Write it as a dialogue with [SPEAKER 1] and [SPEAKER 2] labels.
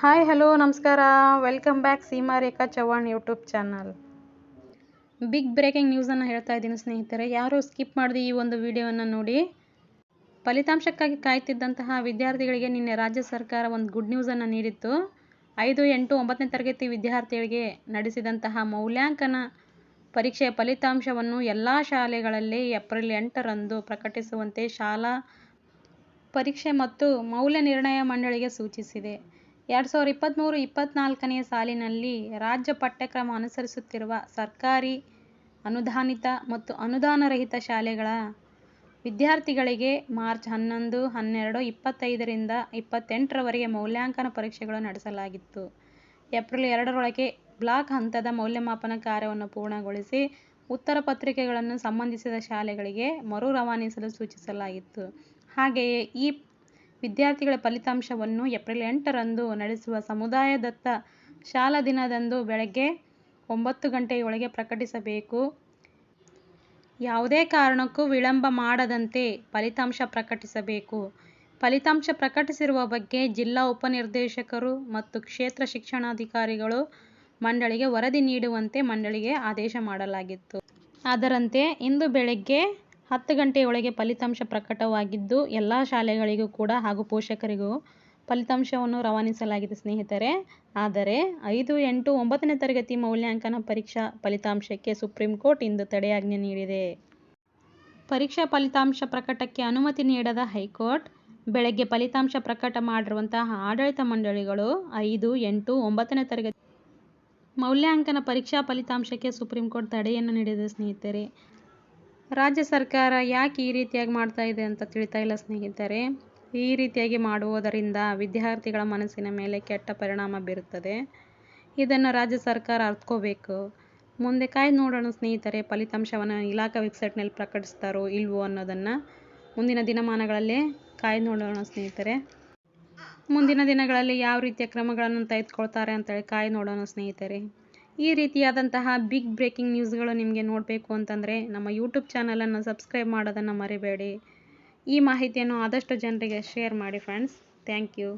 [SPEAKER 1] Hi hello ನಮಸ್ಕಾರ. Welcome back Seema Rekha Chauhan YouTube channel big breaking ನ್ಯೂಸನ್ನು ಹೇಳ್ತಾ ಇದ್ದೀನಿ ಸ್ನೇಹಿತರೆ. ಯಾರು ಸ್ಕಿಪ್ ಮಾಡಿದೆ ಈ ಒಂದು ವಿಡಿಯೋವನ್ನು ನೋಡಿ? ಫಲಿತಾಂಶಕ್ಕಾಗಿ ಕಾಯ್ತಿದ್ದಂತಹ ವಿದ್ಯಾರ್ಥಿಗಳಿಗೆ ನಿನ್ನೆ ರಾಜ್ಯ ಸರ್ಕಾರ ಒಂದು ಗುಡ್ ನ್ಯೂಸನ್ನು ನೀಡಿತ್ತು. ಐದು, ಎಂಟು, ಒಂಬತ್ತನೇ ತರಗತಿ ವಿದ್ಯಾರ್ಥಿಗಳಿಗೆ ನಡೆಸಿದಂತಹ ಮೌಲ್ಯಾಂಕನ ಪರೀಕ್ಷೆಯ ಫಲಿತಾಂಶವನ್ನು ಎಲ್ಲ ಶಾಲೆಗಳಲ್ಲಿ ಏಪ್ರಿಲ್ ಎಂಟರಂದು ಪ್ರಕಟಿಸುವಂತೆ ಶಾಲಾ ಪರೀಕ್ಷೆ ಮತ್ತು ಮೌಲ್ಯ ನಿರ್ಣಯ ಮಂಡಳಿಗೆ ಸೂಚಿಸಿದೆ. ಎರಡು ಸಾವಿರದ ಇಪ್ಪತ್ತ್ಮೂರು ಇಪ್ಪತ್ತ್ನಾಲ್ಕನೆಯ ಸಾಲಿನಲ್ಲಿ ರಾಜ್ಯ ಪಠ್ಯಕ್ರಮ ಅನುಸರಿಸುತ್ತಿರುವ ಸರ್ಕಾರಿ ಅನುದಾನಿತ ಮತ್ತು ಅನುದಾನರಹಿತ ಶಾಲೆಗಳ ವಿದ್ಯಾರ್ಥಿಗಳಿಗೆ ಮಾರ್ಚ್ ಹನ್ನೊಂದು ಹನ್ನೆರಡು ಇಪ್ಪತ್ತೈದರಿಂದ ಇಪ್ಪತ್ತೆಂಟರವರೆಗೆ ಮೌಲ್ಯಾಂಕನ ಪರೀಕ್ಷೆಗಳು ನಡೆಸಲಾಗಿತ್ತು. ಏಪ್ರಿಲ್ ಎರಡರೊಳಗೆ ಬ್ಲಾಕ್ ಹಂತದ ಮೌಲ್ಯಮಾಪನ ಕಾರ್ಯವನ್ನು ಪೂರ್ಣಗೊಳಿಸಿ ಉತ್ತರ ಪತ್ರಿಕೆಗಳನ್ನು ಸಂಬಂಧಿಸಿದ ಶಾಲೆಗಳಿಗೆ ಮರು ರವಾನಿಸಲು ಸೂಚಿಸಲಾಗಿತ್ತು. ಹಾಗೆಯೇ ಈ ವಿದ್ಯಾರ್ಥಿಗಳ ಫಲಿತಾಂಶವನ್ನು ಏಪ್ರಿಲ್ ಎಂಟರಂದು ನಡೆಸುವ ಸಮುದಾಯದತ್ತ ಶಾಲಾ ದಿನದಂದು ಬೆಳಗ್ಗೆ ಒಂಬತ್ತು ಗಂಟೆಯೊಳಗೆ ಪ್ರಕಟಿಸಬೇಕು. ಯಾವುದೇ ಕಾರಣಕ್ಕೂ ವಿಳಂಬ ಮಾಡದಂತೆ ಫಲಿತಾಂಶ ಪ್ರಕಟಿಸಬೇಕು. ಫಲಿತಾಂಶ ಪ್ರಕಟಿಸಿರುವ ಬಗ್ಗೆ ಜಿಲ್ಲಾ ಉಪನಿರ್ದೇಶಕರು ಮತ್ತು ಕ್ಷೇತ್ರ ಶಿಕ್ಷಣಾಧಿಕಾರಿಗಳು ಮಂಡಳಿಗೆ ವರದಿ ನೀಡುವಂತೆ ಮಂಡಳಿಗೆ ಆದೇಶ ಮಾಡಲಾಗಿತ್ತು. ಅದರಂತೆ ಇಂದು ಬೆಳಗ್ಗೆ ಹತ್ತು ಗಂಟೆಯೊಳಗೆ ಫಲಿತಾಂಶ ಪ್ರಕಟವಾಗಿದ್ದು ಎಲ್ಲ ಶಾಲೆಗಳಿಗೂ ಕೂಡ ಹಾಗೂ ಪೋಷಕರಿಗೂ ಫಲಿತಾಂಶವನ್ನು ರವಾನಿಸಲಾಗಿದೆ ಸ್ನೇಹಿತರೆ. ಆದರೆ ಐದು ಎಂಟು ಒಂಬತ್ತನೇ ತರಗತಿ ಮೌಲ್ಯಾಂಕನ ಪರೀಕ್ಷಾ ಫಲಿತಾಂಶಕ್ಕೆ ಸುಪ್ರೀಂ ಕೋರ್ಟ್ ಇಂದು ತಡೆಯಾಜ್ಞೆ ನೀಡಿದೆ. ಪರೀಕ್ಷಾ ಫಲಿತಾಂಶ ಪ್ರಕಟಕ್ಕೆ ಅನುಮತಿ ನೀಡದ ಹೈಕೋರ್ಟ್ ಬೆಳಗ್ಗೆ ಫಲಿತಾಂಶ ಪ್ರಕಟ ಮಾಡಿರುವಂತಹ ಆಡಳಿತ ಮಂಡಳಿಗಳು ಐದು ಎಂಟು ಒಂಬತ್ತನೇ ತರಗತಿ ಮೌಲ್ಯಾಂಕನ ಪರೀಕ್ಷಾ ಫಲಿತಾಂಶಕ್ಕೆ ಸುಪ್ರೀಂ ಕೋರ್ಟ್ ತಡೆಯನ್ನು ನೀಡಿದೆ ಸ್ನೇಹಿತರೆ. ರಾಜ್ಯ ಸರ್ಕಾರ ಯಾಕೆ ಈ ರೀತಿಯಾಗಿ ಮಾಡ್ತಾ ಇದೆ ಅಂತ ತಿಳಿತಾ ಇಲ್ಲ ಸ್ನೇಹಿತರೆ. ಈ ರೀತಿಯಾಗಿ ಮಾಡುವುದರಿಂದ ವಿದ್ಯಾರ್ಥಿಗಳ ಮನಸ್ಸಿನ ಮೇಲೆ ಕೆಟ್ಟ ಪರಿಣಾಮ ಬೀರುತ್ತದೆ. ಇದನ್ನು ರಾಜ್ಯ ಸರ್ಕಾರ ಅರ್ಥಕೋಬೇಕು ಮುಂದೆ ಕಾಯ್ದು ನೋಡೋಣ ಸ್ನೇಹಿತರೆ, ಫಲಿತಾಂಶವನ್ನು ಇಲಾಖಾ ವೆಬ್ಸೈಟ್ನಲ್ಲಿ ಪ್ರಕಟಿಸ್ತಾರೋ ಇಲ್ವೋ ಅನ್ನೋದನ್ನು ಮುಂದಿನ ದಿನಮಾನಗಳಲ್ಲಿ ಕಾಯ್ದು ನೋಡೋಣ ಸ್ನೇಹಿತರೆ. ಮುಂದಿನ ದಿನಗಳಲ್ಲಿ ಯಾವ ರೀತಿಯ ಕ್ರಮಗಳನ್ನು ತೆಗೆದುಕೊಳ್ತಾರೆ ಅಂತೇಳಿ ಕಾಯ್ದು ನೋಡೋಣ ಸ್ನೇಹಿತರೆ. ಈ ರೀತಿಯಾದಂತಹ ಬಿಗ್ ಬ್ರೇಕಿಂಗ್ ನ್ಯೂಸ್ಗಳು ನಿಮಗೆ ನೋಡಬೇಕು ಅಂತಂದರೆ ನಮ್ಮ ಯೂಟ್ಯೂಬ್ ಚಾನಲನ್ನು ಸಬ್ಸ್ಕ್ರೈಬ್ ಮಾಡೋದನ್ನು ಮರಿಬೇಡಿ. ಈ ಮಾಹಿತಿಯನ್ನು ಆದಷ್ಟು ಜನರಿಗೆ ಶೇರ್ ಮಾಡಿ ಫ್ರೆಂಡ್ಸ್ ಥ್ಯಾಂಕ್ ಯು